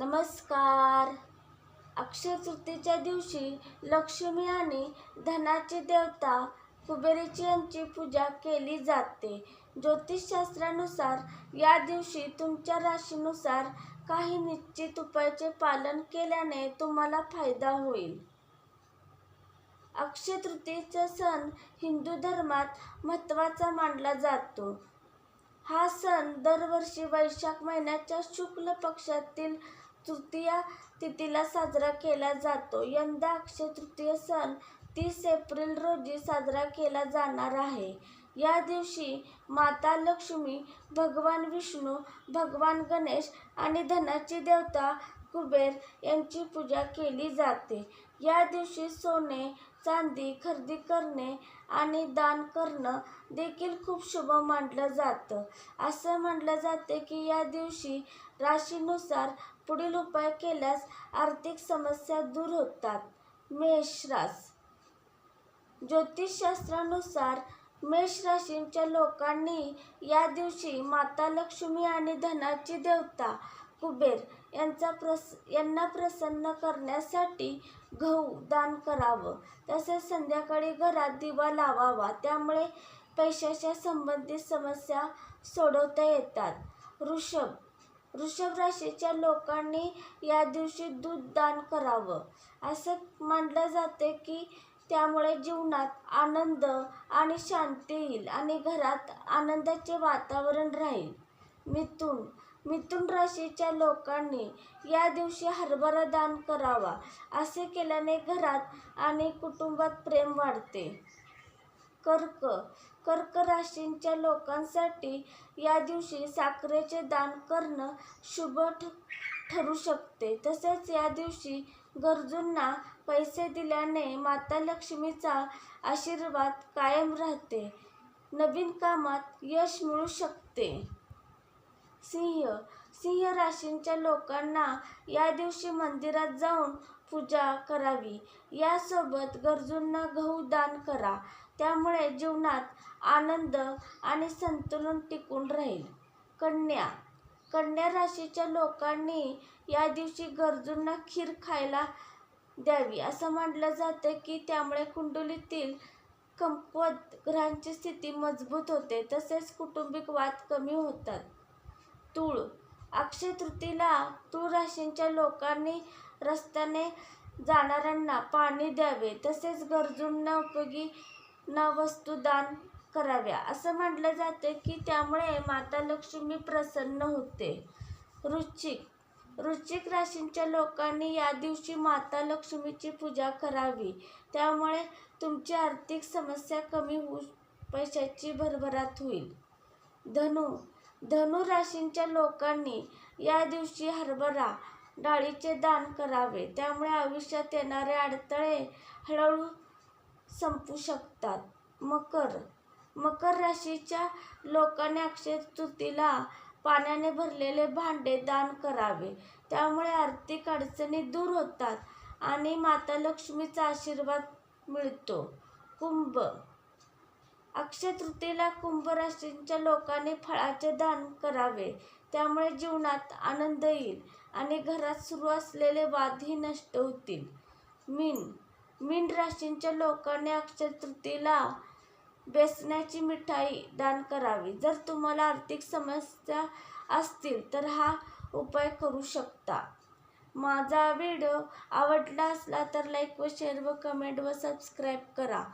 नमस्कार. अक्षय तृतीच्या दिवशी लक्ष्मी आणि धनाची देवता कुबेराची यांची पूजा केली जाते. ज्योतिषशास्त्रानुसार या दिवशी तुमच्या राशीनुसार काही निश्चित उपायाचे पालन केल्याने तुम्हाला फायदा होईल. अक्षय तृतीयेचा सण हिंदू धर्मात महत्त्वाचा मानला जातो. हा सण दरवर्षी वैशाख महिन्याच्या शुक्ल पक्षातील तृतीया तिथीला साजरा केला जातो. यंदा अक्षय तृतीय सण तीस एप्रिल रोजी साजरा केला जाणार आहे. या दिवशी माता लक्ष्मी भगवान विष्णू भगवान गणेश आणि धनाची देवता कुबेर यांची पूजा केली जाते. या दिवशी सोने चांदी खरेदी करणे आणि दान करणं देखील खूप शुभ मानलं जातं. असं म्हटलं जाते की या दिवशी राशीनुसार पुढील उपाय केल्यास आर्थिक समस्या दूर होतात. मेष रास ज्योतिषशास्त्रानुसार मेष राशींच्या लोकांनी या दिवशी माता लक्ष्मी आणि धनाची देवता कुबेर यांचा प्रस यांना प्रसन्न करण्यासाठी गहू दान करावं. तसेच संध्याकाळी घरात दिवा लावावा. त्यामुळे पैशाच्या संबंधित समस्या सोडवता येतात. वृषभ. वृषभ राशीच्या लोकांनी या दिवशी दूध दान करावं. असं मानलं जाते की त्यामुळे जीवनात आनंद आणि शांती येईल आणि घरात आनंदाचे वातावरण राहील. मिथुन मिथुन राशीच्या लोकांनी या दिवशी हरभरा दान करावा असे केल्याने घरात आणि कुटुंबात प्रेम वाढते. कर्क. कर्क राशींच्या लोकांसाठी या दिवशी साखरेचे दान करणं शुभ ठरू शकते. तसेच या दिवशी गरजूंना पैसे दिल्याने माता लक्ष्मीचा आशीर्वाद कायम राहते. नवीन कामात यश मिळू शकते. सिंह. सिंह राशींच्या लोकांना या दिवशी मंदिरात जाऊन पूजा करावी. यासोबत गरजूंना गहू दान करा. त्यामुळे जीवनात आनंद आणि संतुलन टिकून राहील. कन्या. कन्या राशीच्या लोकांनी या दिवशी गरजूंना खीर खायला द्यावी. असं म्हटलं जातं की त्यामुळे कुंडलीतील कमकुवत ग्रहांची स्थिती मजबूत होते. तसेच कुटुंबिक वाद कमी होतात. तूळ. अक्षय तृतीला तूळ राशींच्या लोकांनी रस्त्याने जाणाऱ्यांना पाणी द्यावे तसेच गरजूंना उपयोगी ना वस्तू दान कराव्या. असं म्हटलं जाते की त्यामुळे माता लक्ष्मी प्रसन्न होते. रुचिक रुचिक राशींच्या लोकांनी या दिवशी माता लक्ष्मीची पूजा करावी. त्यामुळे तुमची आर्थिक समस्या कमी होऊ पैशाची भरभराट होईल. धनु धनु राशींच्या लोकांनी या दिवशी हरभरा डाळीचे दान करावे. त्यामुळे आयुष्यात येणारे अडथळे हळूहळू संपू शकतात. मकर मकर राशीच्या लोकांनी अक्षय तृतीला पाण्याने भरलेले भांडे दान करावे. त्यामुळे आर्थिक अडचणी दूर होतात आणि माता लक्ष्मीचा आशीर्वाद मिळतो. कुंभ अक्षय तृतीला कुंभ राशीच्या लोकांनी फळाचे दान करावे. त्यामुळे जीवनात आनंद येईल. आणि घरात सुरू असलेले वादही नष्ट होतील. मीन मीन राशींच्या लोकांनी अक्षय तृतीला बेसण्याची मिठाई दान करावी. जर तुम्हाला आर्थिक समस्या असतील तर हा उपाय करू शकता. माझा व्हिडिओ आवडला असला तर लाईक व शेअर व कमेंट व सबस्क्राईब करा.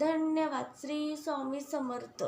धन्यवाद. श्री स्वामी समर्थ.